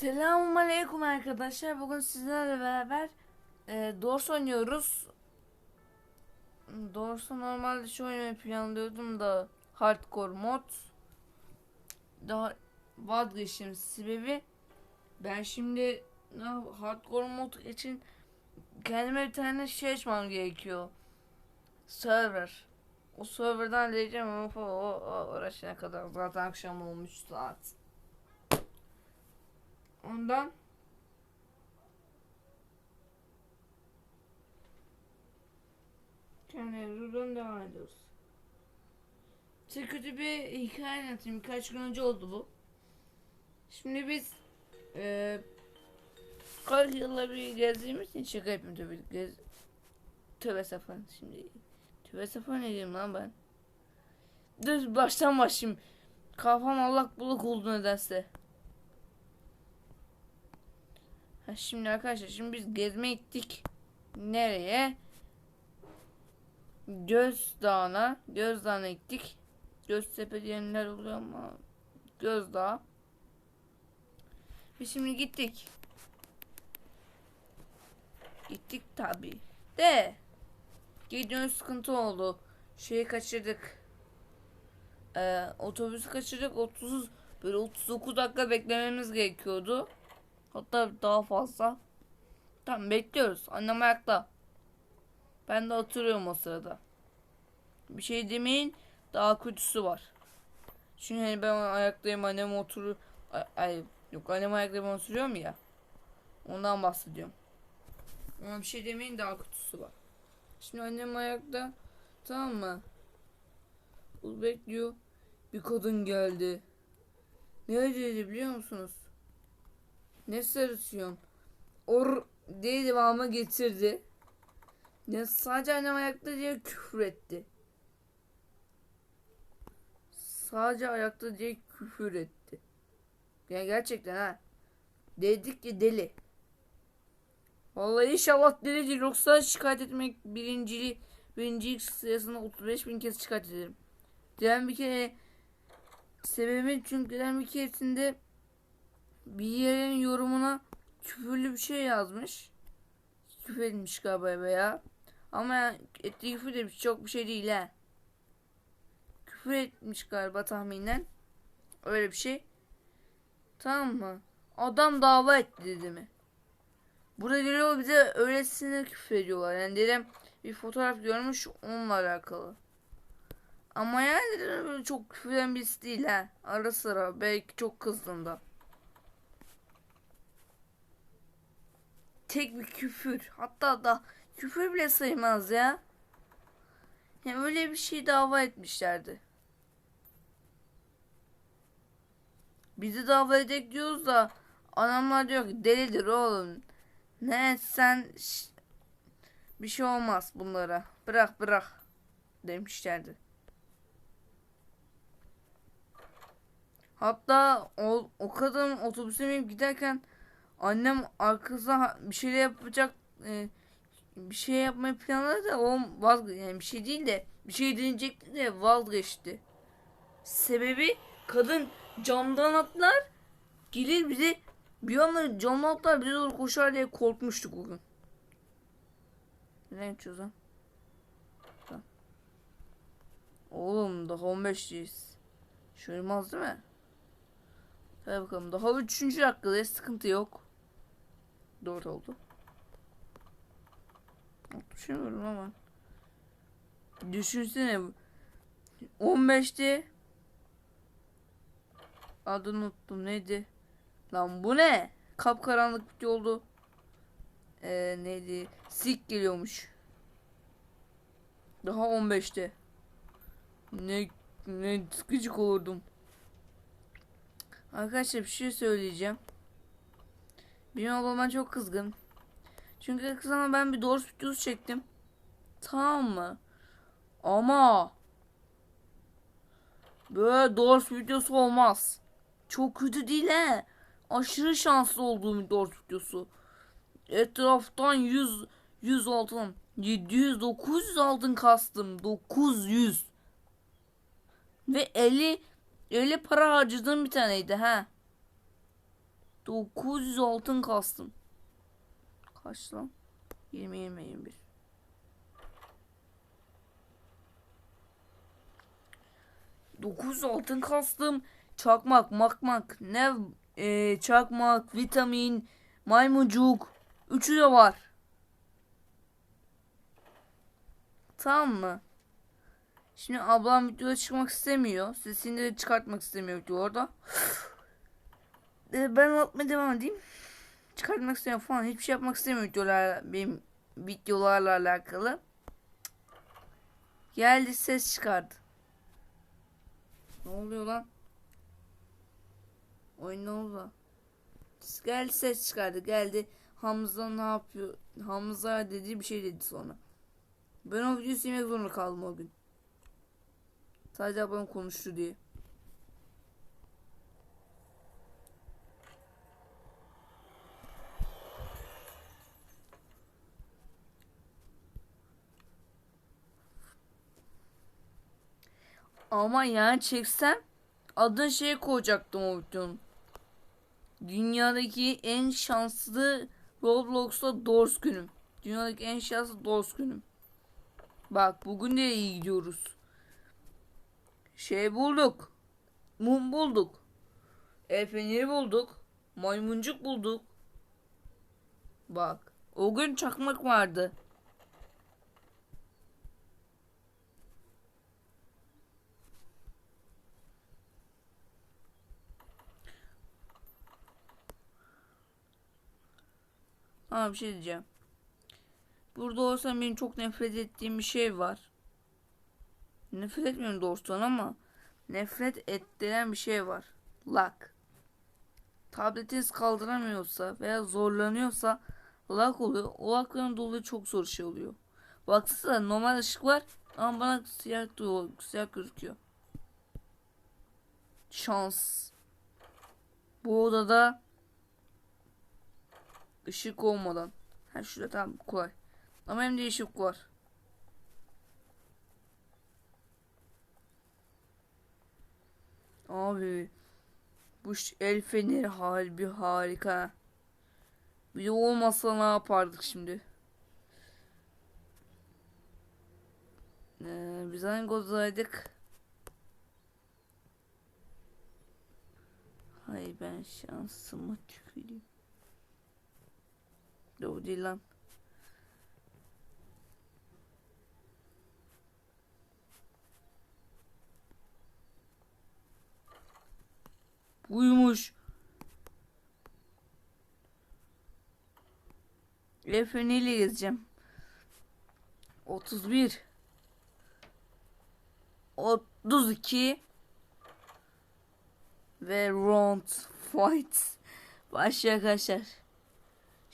Selamun Aleyküm arkadaşlar. Bugün sizlerle beraber e, Dors oynuyoruz. Dors'u normalde şu oynamayı planlıyordum da hardcore mod. Daha vazgeçtim sebebi ben şimdi hardcore mod için kendime bir tane şey açmam gerekiyor. Server. O serverdan halledeceğim ama o, o, o uğraşana kadar zaten akşam olmuş saat. Ondan kendi buradan devam ediyoruz. Size kötü bir hikaye anlatayım. Birkaç gün önce oldu bu. Şimdi biz eee 40 yılda bir gezdiğimiz için şaka yapayım tabii. Gez... Tövbe sefer şimdi. Tövbe sefer ne lan ben. Dur baştan başlayayım. Kafam allak bullak oldu nedense. Şimdi arkadaşlar şimdi biz gezmeye gittik. Nereye? Göz Dağı'na. Göz Dağı'na gittik. Göztepe diyenler oluyor ama Göz Dağı. Biz şimdi gittik. Gittik tabi. De. Gidiyorsun sıkıntı oldu. Şeyi kaçırdık. Ee, otobüsü kaçırdık. 30 böyle 39 dakika beklememiz gerekiyordu. Hatta daha fazla. Tamam bekliyoruz. Annem ayakta. Ben de oturuyorum o sırada. Bir şey demeyin. Daha kötüsü var. Çünkü hani ben ayaktayım annem oturur. Ay, ay yok annem ayakta ben oturuyorum ya. Ondan bahsediyorum. Ama bir şey demeyin daha kötüsü var. Şimdi annem ayakta. Tamam mı? O bekliyor. Bir kadın geldi. Ne dedi biliyor musunuz? Ne sarışıyorsun? Or diye devamı getirdi. Ya sadece annem ayakta diye küfür etti. Sadece ayakta diye küfür etti. Ya gerçekten ha. Dedik ki deli. Vallahi inşallah delidir yoksa şikayet etmek birincili birincilik sırasında 35 bin kez şikayet ederim. Diyen bir kere sebebi çünkü diyen bir keresinde bir yerin yorumuna küfürlü bir şey yazmış. Küfür etmiş galiba veya. Ama ya, ettiği küfür demiş çok bir şey değil ha. Küfür etmiş galiba tahminen. Öyle bir şey. Tamam mı? Adam dava etti dedi mi? Burada geliyor bize öylesine küfür ediyorlar. Yani dedim bir fotoğraf görmüş onunla alakalı. Ama yani çok küfür eden birisi değil ha. Ara sıra belki çok kızdığında. Tek bir küfür. Hatta da küfür bile sayılmaz ya. Yani öyle bir şey dava etmişlerdi. Bizi dava edek diyoruz da adamlar diyor ki delidir oğlum. Ne sen bir şey olmaz bunlara. Bırak bırak demişlerdi. Hatta o, o kadın otobüse binip giderken Annem arkasına bir şey yapacak e, bir şey yapmayı planladı da o vazgeçti. Yani bir şey değil de bir şey deneyecekti de vazgeçti. Sebebi kadın camdan atlar gelir bize bir anda camdan atlar bize doğru koşar diye korkmuştuk o gün. Neden geçiyoruz lan? Oğlum daha 15'liyiz. Şuymaz değil mi? Hadi bakalım daha 3. dakikadayız sıkıntı yok. 4 oldu. Düşünüyorum ama. Düşünsene. 15'ti. Adını unuttum neydi? Lan bu ne? Kapkaranlık bir oldu. Ee, neydi? Sik geliyormuş. Daha 15'te. Ne ne sıkıcık olurdum. Arkadaşlar bir şey söyleyeceğim. Benim babama çok kızgın. Çünkü kız ama ben bir doğru videosu çektim. Tamam mı? Ama böyle doğru videosu olmaz. Çok kötü değil he. Aşırı şanslı olduğum bir doğru videosu. Etraftan 100 100 altın 700 900 altın kastım. 900 ve 50 50 para harcadığım bir taneydi ha. 900 altın kastım. Kaç lan? 20 20 21. Dokuz altın kastım. Çakmak, makmak, ne e, çakmak, vitamin, maymuncuk. Üçü de var. Tamam mı? Şimdi ablam videoda çıkmak istemiyor. Sesini de çıkartmak istemiyor diyor Ee, ben anlatmaya devam edeyim. Çıkartmak istemiyor falan. Hiçbir şey yapmak istemiyor videolar, benim videolarla alakalı. Geldi ses çıkardı. Ne oluyor lan? Oyun ne oldu? Geldi ses çıkardı. Geldi. Hamza ne yapıyor? Hamza dediği bir şey dedi sonra. Ben o videoyu silmek zorunda kaldım o gün. Sadece ablam konuştu diye. Ama yani çeksem adını şey koyacaktım o videonun. Dünyadaki en şanslı Roblox'ta Doors günüm. Dünyadaki en şanslı Doors günüm. Bak bugün de iyi gidiyoruz. Şey bulduk. Mum bulduk. El feneri bulduk. Maymuncuk bulduk. Bak. O gün çakmak vardı. Ama bir şey diyeceğim. Burada olsam benim çok nefret ettiğim bir şey var. Nefret etmiyorum doğrusu ama nefret ettiren bir şey var. Lag. Tabletiniz kaldıramıyorsa veya zorlanıyorsa lag oluyor. O lagların dolayı çok zor şey oluyor. Baksana normal ışık var ama bana siyah, siyah gözüküyor. Şans. Bu odada ışık olmadan. Ha şurada tamam kolay. Ama hem de ışık var. Abi bu el feneri harbi harika. Bir de olmasa ne yapardık şimdi? Ee, biz hangi odadaydık? Hay ben şansıma tüküreyim. Doğru değil lan. Buymuş. Efe neyle gezeceğim? 31 32 ve round fight başlıyor arkadaşlar.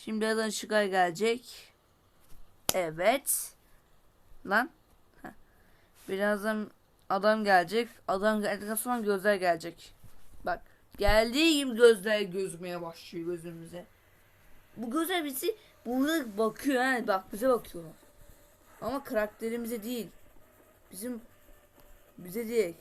Şimdi birazdan şıkar gelecek. Evet. Lan. Birazdan adam gelecek. Adam geldikten sonra gözler gelecek. Bak. Geldiği gibi gözler gözükmeye başlıyor gözümüze. Bu gözler bizi burada bakıyor ha. Bak bize bakıyorlar. Ama karakterimize değil. Bizim bize değil.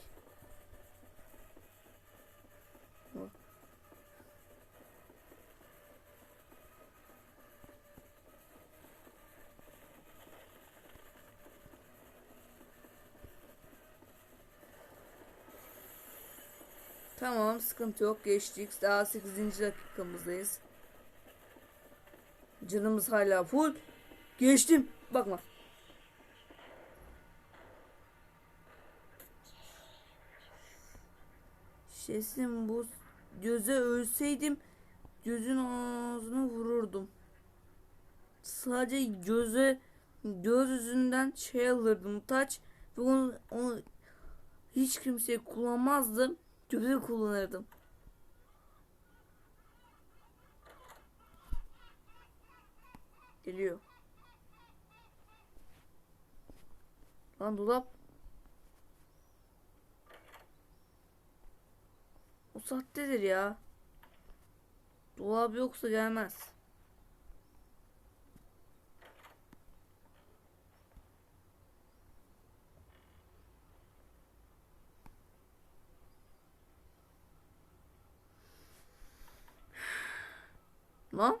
Tamam sıkıntı yok geçtik. Daha 8. dakikamızdayız. Canımız hala full. Geçtim. Bakma. Şesim bu göze ölseydim gözün ağzını vururdum. Sadece göze göz yüzünden şey alırdım taç ve onu, onu hiç kimseye kullanmazdım. Gözü kullanırdım. Geliyor. Lan dolap. O sahtedir ya. Dolap yoksa gelmez. Lan.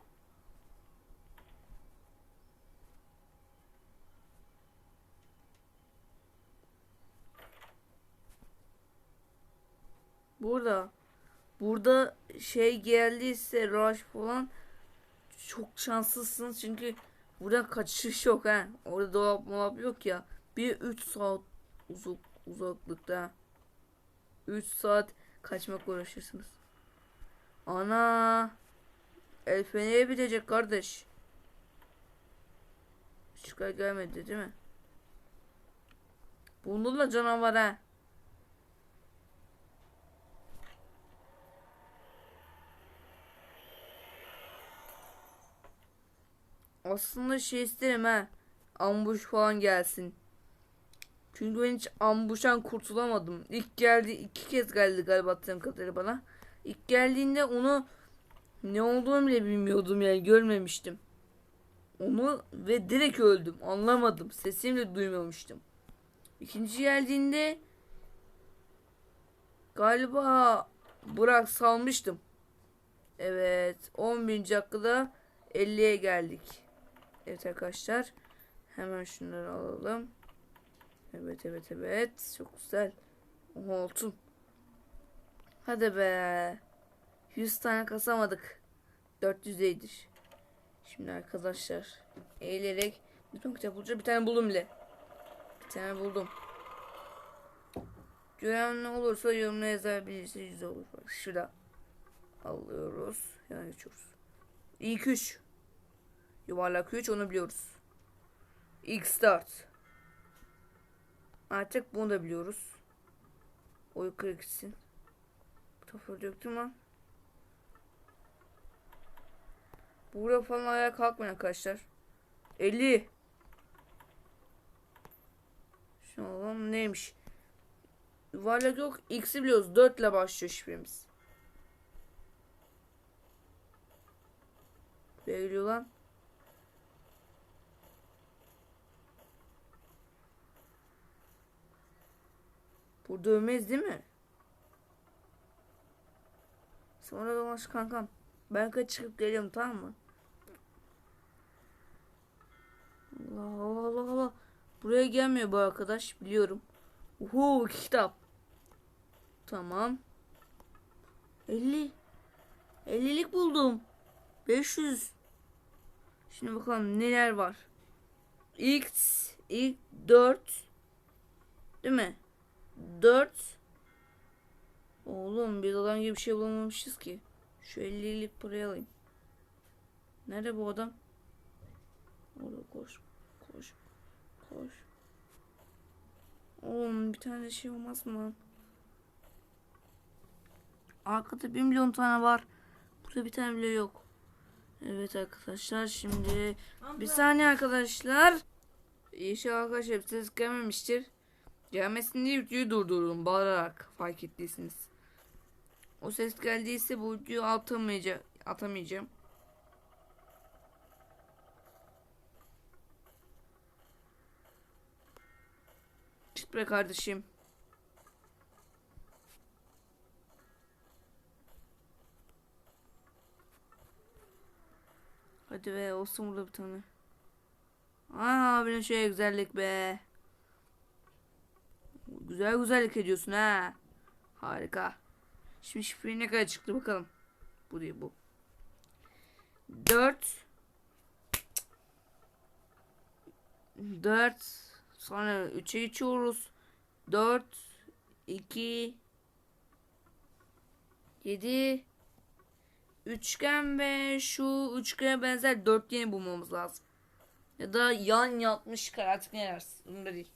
Burada. Burada şey geldiyse rush falan çok şanslısın çünkü burada kaçış yok ha. Orada dolap molap yok ya. Bir 3 saat uzak uzaklıkta. 3 saat kaçmak uğraşırsınız. Ana. El feneri bitecek kardeş. Çıkar gelmedi değil mi? Bununla canavar ha. Aslında şey isterim ha. Ambush falan gelsin. Çünkü ben hiç ambuşan kurtulamadım. İlk geldi iki kez geldi galiba kadarıyla bana. İlk geldiğinde onu ne olduğunu bile bilmiyordum yani görmemiştim. Onu ve direkt öldüm. Anlamadım. Sesimi de duymamıştım. İkinci geldiğinde galiba bırak salmıştım. Evet 11. dakikada 50'ye geldik. Evet arkadaşlar. Hemen şunları alalım. Evet evet evet. Çok güzel. Altın. Hadi be. 100 tane kasamadık. 400'deydir. Şimdi arkadaşlar eğilerek bütün kitap bulacağım. Bir tane buldum bile. Bir tane buldum. Gören ne olursa yorumuna yazabilirsiniz. Güzel olur. Bak şurada. Alıyoruz. Yani geçiyoruz. İlk 3. Yuvarlak 3 onu biliyoruz. İlk start. Artık bunu da biliyoruz. O yukarı gitsin. Bu tarafa döktüm lan. Burada falan ayağa kalkmayın arkadaşlar. 50. Şu an neymiş? Yuvarlak yok. X'i biliyoruz. 4 ile başlıyor şifremiz. Buraya geliyor lan. Burada ölmeyiz değil mi? Sonra dolaş kankam. Ben çıkıp geliyorum tamam mı? Allah Allah Allah. Buraya gelmiyor bu arkadaş biliyorum. Uhu kitap. Tamam. 50. 50'lik buldum. 500. Şimdi bakalım neler var. X, ilk 4. Değil mi? 4. Oğlum biz adam gibi bir şey bulamamışız ki. Şu 50'lik parayı alayım. Nerede bu adam? Orada koş. Koş. Koş. Oğlum bir tane şey olmaz mı? Arkada 1 milyon tane var. Burada bir tane bile yok. Evet arkadaşlar şimdi bir saniye arkadaşlar. İnşallah arkadaşlar ses gelmemiştir. Gelmesin diye videoyu durdurdum bağırarak fark ettiyseniz. O ses geldiyse bu videoyu atamayacağım. atamayacağım. Be kardeşim. Hadi be olsun burada bir tane. Aa abinin şöyle güzellik be. Güzel güzellik ediyorsun ha. Harika. Şimdi şifreyi ne kadar çıktı bakalım. Bu değil bu. 4 4 sonra 3'e geçiyoruz. 4 2 7 Üçgen ve şu üçgene benzer dörtgeni bulmamız lazım. Ya da yan yatmış artık ne yersin. Bunda değil.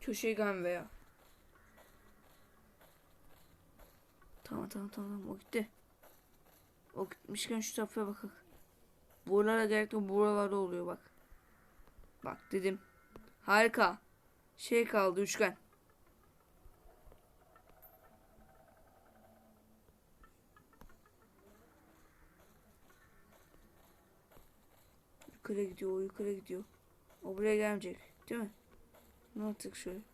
Köşegen veya. Tamam tamam tamam o gitti. O gitmişken şu tarafa bakalım. Buralara gerek yok buralarda oluyor bak. Bak dedim. Harika. Şey kaldı üçgen. Yukarı gidiyor, yukarı gidiyor. O buraya gelmeyecek, değil mi? Ne yaptık şöyle?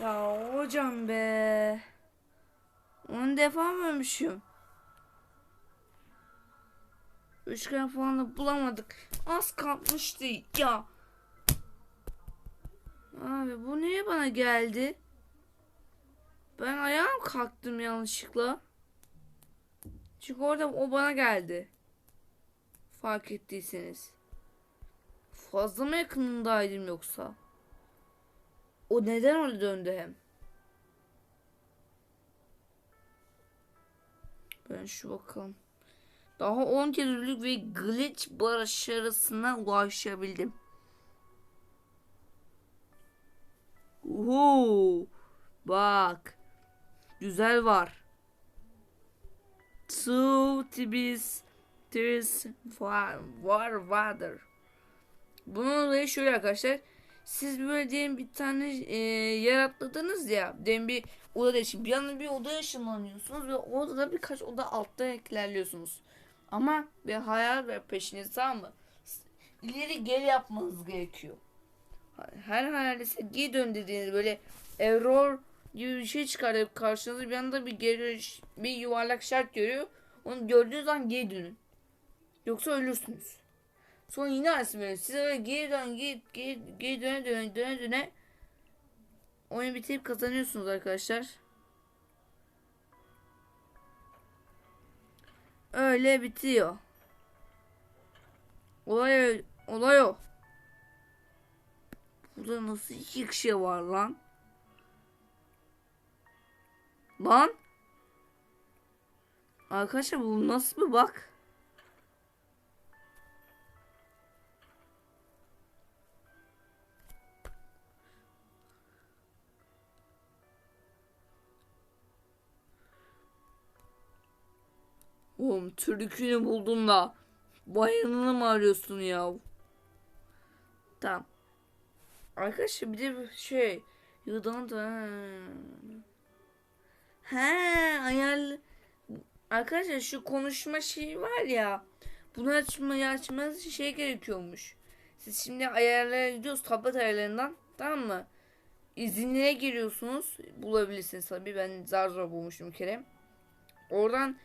Ya hocam be. On defa mı ölmüşüm? Üçgen falan da bulamadık. Az kalmıştı ya. Abi bu niye bana geldi? Ben ayağım kalktım yanlışlıkla. Çünkü orada o bana geldi. Fark ettiyseniz. Fazla mı yakınındaydım yoksa? O neden öyle döndü hem? Ben şu bakalım. Daha 10 kerülük ve glitch başarısına ulaşabildim. Uhu. Bak. Güzel var. Two tibis tris var var vardır. Bunun olayı şöyle arkadaşlar. Siz böyle diyelim bir tane e, yer ya. Diyelim bir oda için bir anda bir odaya ışınlanıyorsunuz ve o odada birkaç oda altta ilerliyorsunuz. Ama bir hayal ve peşiniz tamam mı? İleri geri yapmanız gerekiyor. Her hayalde size geri dön dediğiniz böyle error gibi bir şey çıkarıp karşınıza bir anda bir geri bir yuvarlak şart görüyor. Onu gördüğünüz an geri dönün. Yoksa ölürsünüz. Sonra yine aynısı böyle. Size böyle geri dön, geri, geri, geri döne döne döne döne oyunu bitirip kazanıyorsunuz arkadaşlar. Öyle bitiyor. Olay, olay o. Burada nasıl iki kişi var lan? Lan? Arkadaşlar bu nasıl bir bak? Oğlum türkünü buldum da bayanını mı arıyorsun ya? Tamam. Arkadaşlar bir de şey yıldan da He ayarlı Arkadaşlar şu konuşma şeyi var ya bunu açmayı açmanız için şey gerekiyormuş. Siz şimdi ayarlara gidiyoruz tablet ayarlarından tamam mı? İzinlere giriyorsunuz bulabilirsiniz tabi ben zar zor bulmuşum bir kere. Oradan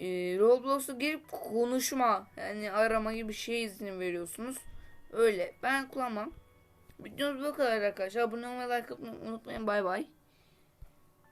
e, Roblox'a girip konuşma yani arama gibi bir şey izni veriyorsunuz. Öyle ben kullanmam. Videomuz bu kadar arkadaşlar. Abone olmayı like atmayı unutmayın. Bay bay.